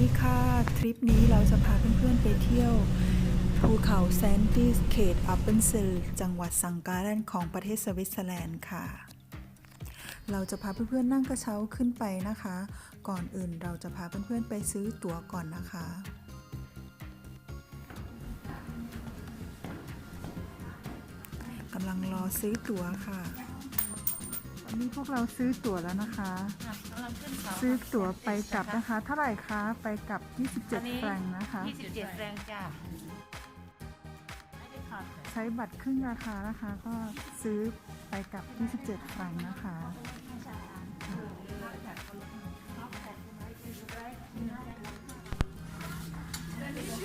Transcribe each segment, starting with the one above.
ดีค่ะ ทริปนี้เราจะพาเพื่อนๆไปเที่ยวภูเขาแซนติสเขตอัปเปนเซลจังหวัดสังการันของประเทศสวิตเซอร์แลนด์ค่ะ เราจะพาเพื่อนๆนั่งกระเช้าขึ้นไปนะคะ ก่อนอื่นเราจะพาเพื่อนๆไปซื้อตั๋วก่อนนะคะกำลังรอซื้อตั๋วค่ะ อนนี้พวกเราซื้อตั๋วแล้วนะคะซื้อตั๋วไปกลับนะคะ เท่าไหร่คะ ไปกลับ 27แฟรงค์นะคะ27แฟรงค์จ้าใช้บัตรครึ่งราคานะคะ ก็ซื้อไปกลับ 27แฟรงค์นะคะ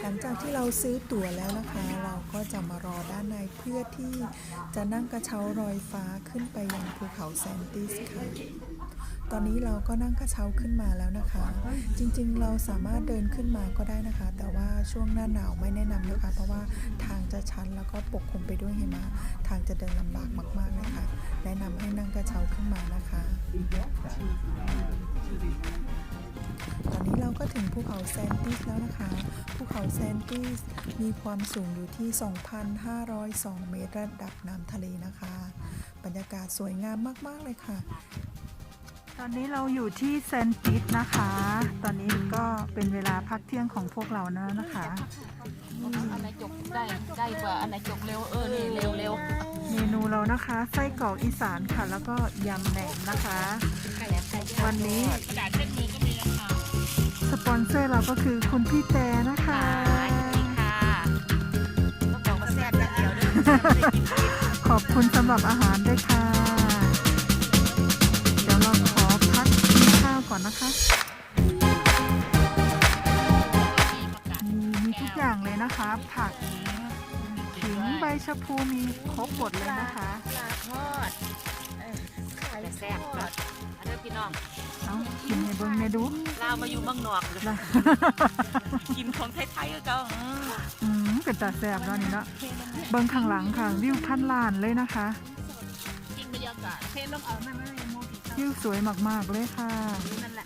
หลังจากที่เราซื้อตั๋วแล้วนะคะ เราก็จะมารอด้านในเพื่อที่จะนั่งกระเช้ารอยฟ้าขึ้นไปยังภูเขาแซนติสค่ะ ตอนนี้เราก็นั่งกระเช้าขึ้นมาแล้วนะคะ จริงๆเราสามารถเดินขึ้นมาก็ได้นะคะ แต่ว่าช่วงหน้าหนาวไม่แนะนำนะคะ เพราะว่าทางจะชันแล้วก็ปกคลุมไปด้วยหิมะทางจะเดินลำบากมากๆเลยค่ะแนะนำให้นั่งกระเช้าขึ้นมานะคะ ตอนนี้เราก็ถึงภูเขาแซนติสแล้วนะคะ ภูเขาแซนติสมีความสูงอยู่ที่ 2,502 เมตรระดับน้ำทะเลนะคะ บรรยากาศสวยงามมาก ๆ เลยค่ะ ตอนนี้เราอยู่ที่แซนติสนะคะ ตอนนี้ก็เป็นเวลาพักเที่ยงของพวกเราแล้วนะคะ อันไหนจบได้ได้กว่าอันไหนจบเร็วเออนี่เร็วเร็วเมนูเรานะคะไส้กรอกอีสานค่ะ แล้วก็ยำแหนมนะคะ วันนี้กระดาษเส้นมือก็มีนะคะสปอนเซอร์เราก็คือคุณพี่แต่นะคะค่ะต้องบอกว่าแซ่บอย่างเดียวด้วยขอบคุณสำหรับอาหารด้วยค่ะ ก่อนนะคะมีมีทุกอย่างเลยนะคะ ผักขิงใบชะพูมีครบหมดเลยนะคะปลาทอดแต่แซ่บนะอันนี้พี่น้องเอากินในเบิ้งในดูลาวมาอยู่เมืองนอกเลยล่ะกินของไทยๆก็เจ้าอืมอืมเป็นตาแซ่บแล้วนี่เนาะเบิ้งข้างหลังค่ะวิวพันล้านเลยนะคะกินบรรยากาศเทน้ำเอาไม่ไม่ไม่โมดิ วิวสวยมากๆเลยค่ะ นั่นแหละ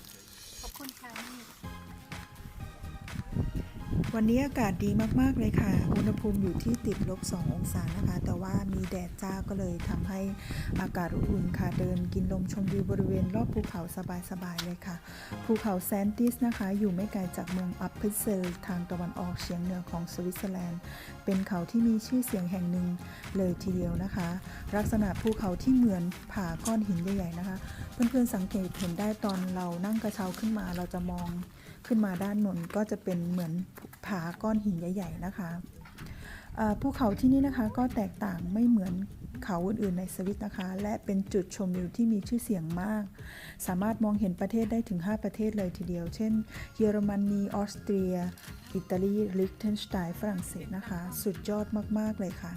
วันนี้อากาศดีมาก ๆ เลยค่ะ อุณหภูมิอยู่ที่ติดลบ 2 องศานะคะ แต่ว่ามีแดดจ้าก็เลยทำให้อากาศอุ่นค่ะ เดินกินลมชมวิวบริเวณรอบภูเขาสบาย ๆ เลยค่ะ ภูเขาแซนติสนะคะ อยู่ไม่ไกลจากเมืองอัปเพเซลทางตะวันออกเฉียงเหนือของสวิตเซอร์แลนด์ เป็นเขาที่มีชื่อเสียงแห่งหนึ่งเลยทีเดียวนะคะ ลักษณะภูเขาที่เหมือนผาก้อนหินใหญ่ ๆ นะคะ เพื่อน ๆ สังเกตเห็นได้ตอนเรานั่งกระเช้าขึ้นมาเราจะมอง ขึ้นมาด้านบนก็จะเป็นเหมือนผาก้อนหินใหญ่ ๆ นะคะภูเขาที่นี่นะคะก็แตกต่างไม่เหมือนเขาอื่นๆในสวิตนะคะ และเป็นจุดชมวิวที่มีชื่อเสียงมาก สามารถมองเห็นประเทศได้ถึง 5 ประเทศเลยทีเดียว เช่น เยอรมนีออสเตรีย อิตาลีลิกเทนสไตน์ฝรั่งเศสนะคะ สุดยอดมากๆเลยค่ะ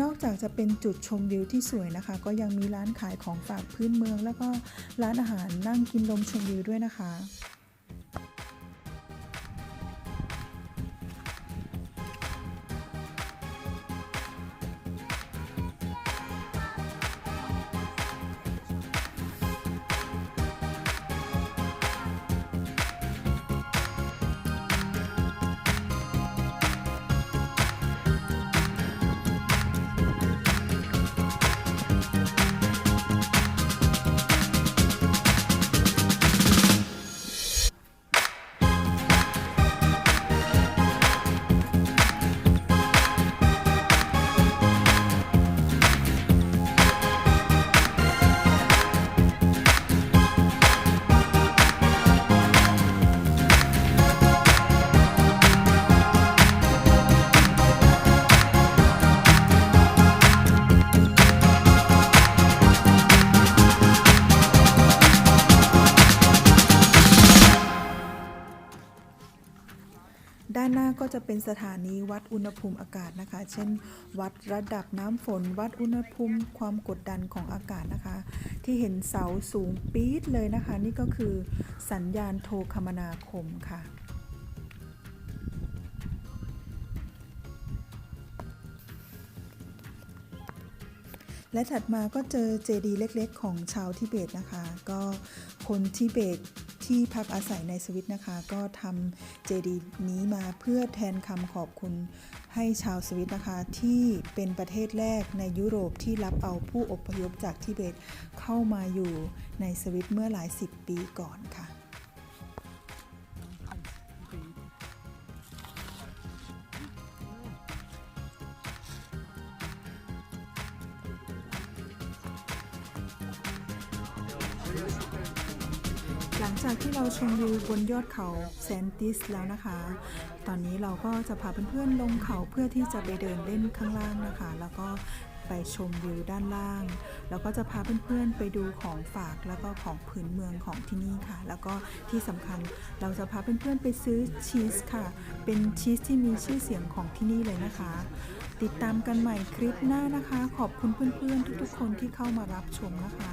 นอกจากจะเป็นจุดชมวิวที่สวยนะคะ ก็ยังมีร้านขายของฝากพื้นเมือง แล้วก็ร้านอาหารนั่งกินลมชมวิวด้วยนะคะ ด้านหน้าก็จะเป็นสถานีวัดอุณหภูมิอากาศนะคะ เช่น วัดระดับน้ำฝน วัดอุณหภูมิความกดดันของอากาศนะคะ ที่เห็นเสาสูงปี๊ดเลยนะคะ นี่ก็คือสัญญาณโทรคมนาคมค่ะและถัดมาก็เจอเจดีย์เล็กๆ ของชาวทิเบตนะคะ ก็คนทิเบต ที่พักอาศัยในสวิตนะคะ ก็ทำเจดีย์นี้มาเพื่อแทนคำขอบคุณให้ชาวสวิตนะคะ ที่เป็นประเทศแรกในยุโรปที่รับเอาผู้อพยพจากทิเบตเข้ามาอยู่ในสวิตเมื่อหลายสิบปีก่อนค่ะ หลังจากที่เราชมวิวบนยอดเขาแซนติสแล้วนะคะ ตอนนี้เราก็จะพาเพื่อนๆลงเขาเพื่อที่จะไปเดินเล่นข้างล่างนะคะ แล้วก็ไปชมวิวด้านล่าง แล้วก็จะพาเพื่อนๆไปดูของฝากแล้วก็ของพื้นเมืองของที่นี่ค่ะ แล้วก็ที่สำคัญเราจะพาเพื่อนๆไปซื้อชีสค่ะ เป็นชีสที่มีชื่อเสียงของที่นี่เลยนะคะ ติดตามกันใหม่คลิปหน้านะคะ ขอบคุณเพื่อนๆทุกๆคนที่เข้ามารับชมนะคะ